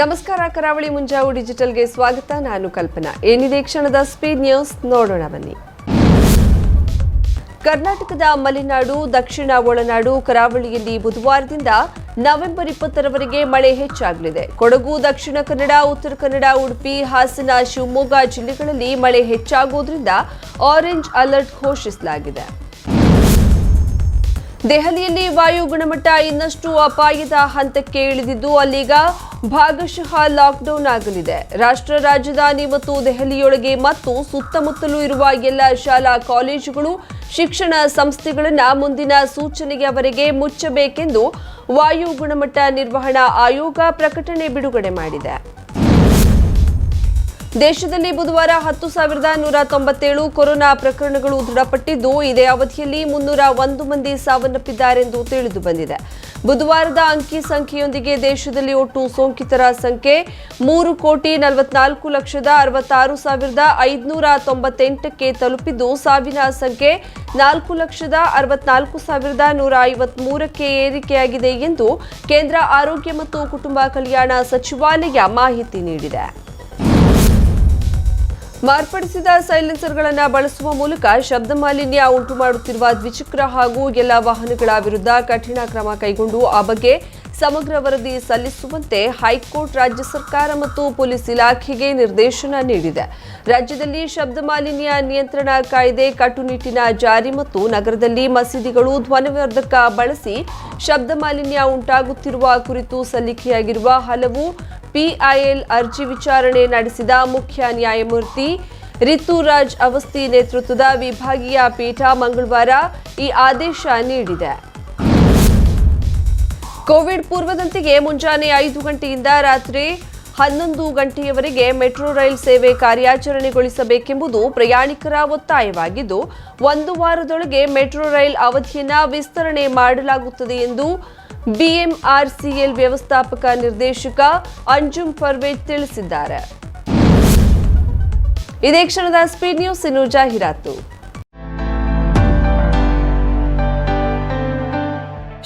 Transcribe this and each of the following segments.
ನಮಸ್ಕಾರ, ಕರಾವಳಿ ಮುಂಜಾವು ಡಿಜಿಟಲ್ಗೆ ಸ್ವಾಗತ. ನಾನು ಕಲ್ಪನಾ. ಏನಿದೆ ಕ್ಷಣದ ಸ್ಪೀಡ್ ನ್ಯೂಸ್? ನೋಡೋಣ ಬನ್ನಿ. ಕರ್ನಾಟಕದ ಮಲೆನಾಡು, ದಕ್ಷಿಣ ಒಳನಾಡು, ಕರಾವಳಿಯಲ್ಲಿ ಬುಧವಾರದಿಂದ ನವೆಂಬರ್ ಇಪ್ಪತ್ತರವರೆಗೆ ಮಳೆ ಹೆಚ್ಚಾಗಲಿದೆ. ಕೊಡಗು, ದಕ್ಷಿಣ ಕನ್ನಡ, ಉತ್ತರ ಕನ್ನಡ, ಉಡುಪಿ, ಹಾಸನ, ಶಿವಮೊಗ್ಗ ಜಿಲ್ಲೆಗಳಲ್ಲಿ ಮಳೆ ಹೆಚ್ಚಾಗುವುದರಿಂದ ಆರೆಂಜ್ ಅಲರ್ಟ್ ಘೋಷಿಸಲಾಗಿದೆ. ದೆಹಲಿಯಲ್ಲಿ ವಾಯು ಗುಣಮಟ್ಟ ಇನ್ನಷ್ಟು ಅಪಾಯದ ಹಂತಕ್ಕೆ ಇಳಿದಿದ್ದು, ಅಲ್ಲೀಗ ಭಾಗಶಃ ಲಾಕ್ಡೌನ್ ಆಗಲಿದೆ. ರಾಷ್ಟ್ರ, ರಾಜಧಾನಿ ಮತ್ತು ದೆಹಲಿಯೊಳಗೆ ಮತ್ತು ಸುತ್ತಮುತ್ತಲೂ ಇರುವ ಎಲ್ಲ ಶಾಲಾ ಕಾಲೇಜುಗಳು ಶಿಕ್ಷಣ ಸಂಸ್ಥೆಗಳನ್ನು ಮುಂದಿನ ಸೂಚನೆಯವರೆಗೆ ಮುಚ್ಚಬೇಕೆಂದು ವಾಯು ಗುಣಮಟ್ಟ ನಿರ್ವಹಣಾ ಆಯೋಗ ಪ್ರಕಟಣೆ ಬಿಡುಗಡೆ ಮಾಡಿದೆ. ದೇಶದಲ್ಲಿ ಬುಧವಾರ ಹತ್ತು ಸಾವಿರದ ನೂರ ತೊಂಬತ್ತೇಳು ಕೊರೋನಾ ಪ್ರಕರಣಗಳು ದೃಢಪಟ್ಟಿದ್ದು, ಇದೇ ಅವಧಿಯಲ್ಲಿ ಮುನ್ನೂರ ಒಂದು ಮಂದಿ ಸಾವನ್ನಪ್ಪಿದ್ದಾರೆಂದು ತಿಳಿದು ಬಂದಿದೆ. ಬುಧವಾರದ ಅಂಕಿ ಸಂಖ್ಯೆಯೊಂದಿಗೆ ದೇಶದಲ್ಲಿ ಒಟ್ಟು ಸೋಂಕಿತರ ಸಂಖ್ಯೆ ಮೂರು ಕೋಟಿ ನಲವತ್ನಾಲ್ಕು ಲಕ್ಷದ ಅರವತ್ತಾರು ಸಾವಿರದ ಐದುನೂರ ತೊಂಬತ್ತೆಂಟಕ್ಕೆ ತಲುಪಿದ್ದು, ಸಾವಿನ ಸಂಖ್ಯೆ ನಾಲ್ಕು ಲಕ್ಷದ ಅರವತ್ನಾಲ್ಕು ಸಾವಿರದ ನೂರ ಐವತ್ಮೂರಕ್ಕೆ ಏರಿಕೆಯಾಗಿದೆ ಎಂದು ಕೇಂದ್ರ ಆರೋಗ್ಯ ಮತ್ತು ಕುಟುಂಬ ಕಲ್ಯಾಣ ಸಚಿವಾಲಯ ಮಾಹಿತಿ ನೀಡಿದೆ. ಮಾರ್ಪಡಿಸಿದ ಸೈಲೆನ್ಸರ್ಗಳನ್ನು ಬಳಸುವ ಮೂಲಕ ಶಬ್ದ ಮಾಲಿನ್ಯ ಉಂಟು ಮಾಡುತ್ತಿರುವ ದ್ವಿಚಕ್ರ ಹಾಗೂ ಎಲ್ಲ ವಾಹನಗಳ ವಿರುದ್ಧ ಕಠಿಣ ಕ್ರಮ ಕೈಗೊಂಡು ಆ ಬಗ್ಗೆ ಸಮಗ್ರ ವರದಿ ಸಲ್ಲಿಸುವಂತೆ ಹೈಕೋರ್ಟ್ ರಾಜ್ಯ ಸರ್ಕಾರ ಮತ್ತು ಪೊಲೀಸ್ ಇಲಾಖೆಗೆ ನಿರ್ದೇಶನ ನೀಡಿದೆ. ರಾಜ್ಯದಲ್ಲಿ ಶಬ್ದ ಮಾಲಿನ್ಯ ನಿಯಂತ್ರಣ ಕಾಯ್ದೆ ಕಟ್ಟುನಿಟ್ಟಿನ ಜಾರಿ ಮತ್ತು ನಗರದಲ್ಲಿ ಮಸೀದಿಗಳು ಧ್ವನಿವರ್ಧಕ ಬಳಸಿ ಶಬ್ದ ಮಾಲಿನ್ಯ ಉಂಟಾಗುತ್ತಿರುವ ಕುರಿತು ಸಲ್ಲಿಕೆಯಾಗಿರುವ ಹಲವು ಪಿಐಎಲ್ ಅರ್ಜಿ ವಿಚಾರಣೆ ನಡೆಸಿದ ಮುಖ್ಯ ನ್ಯಾಯಮೂರ್ತಿ ರಿತುರಾಜ್ ಅವಸ್ಥಿ ನೇತೃತ್ವದ ವಿಭಾಗೀಯ ಪೀಠ ಮಂಗಳವಾರ ಈ ಆದೇಶ ನೀಡಿದೆ. ಕೋವಿಡ್ ಪೂರ್ವದಂತೆಯೇ ಮುಂಜಾನೆ ಐದು ಗಂಟೆಯಿಂದ ರಾತ್ರಿ ಹನ್ನೊಂದು ಗಂಟೆಯವರೆಗೆ ಮೆಟ್ರೋ ರೈಲ್ ಸೇವೆ ಕಾರ್ಯಾಚರಣೆಗೊಳಿಸಬೇಕೆಂಬುದು ಪ್ರಯಾಣಿಕರ ಒತ್ತಾಯವಾಗಿದ್ದು, ಒಂದು ವಾರದೊಳಗೆ ಮೆಟ್ರೋ ರೈಲ್ ಅವಧಿಯನ್ನು ವಿಸ್ತರಣೆ ಮಾಡಲಾಗುತ್ತದೆ ಎಂದು ಬಿಎಂಆರ್ಸಿಎಲ್ ವ್ಯವಸ್ಥಾಪಕ ನಿರ್ದೇಶಕ ಅಂಜುಮ್ ಪರ್ವೇಜ್ ತಿಳಿಸಿದ್ದಾರೆ. ಇದೇ ಕ್ಷಣದ ಸ್ಪೀಡ್ ನ್ಯೂಸ್, ಇನ್ನು ಜಾಹೀರಾತು.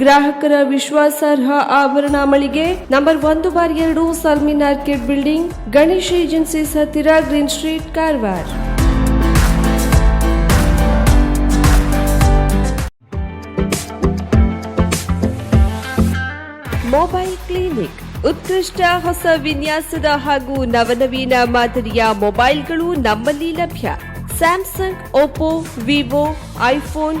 ಗ್ರಾಹಕರ ವಿಶ್ವಾಸಾರ್ಹ ಆಭರಣ ಮಳಿಗೆ ನಂಬರ್ ಒಂದು ಬಾರ್ ಎರಡು Salmin orchid building, Ganesh agencies ಹತ್ತಿರ green street Karwar. Mobile clinic, ಉತ್ಕೃಷ್ಟ ಹೊಸ ವಿನ್ಯಾಸದ ಹಾಗೂ ನವನವೀನ ಮಾದರಿಯ ಮೊಬೈಲ್ಗಳು ನಮ್ಮಲ್ಲಿ ಲಭ್ಯ. Samsung, Oppo, Vivo, iPhone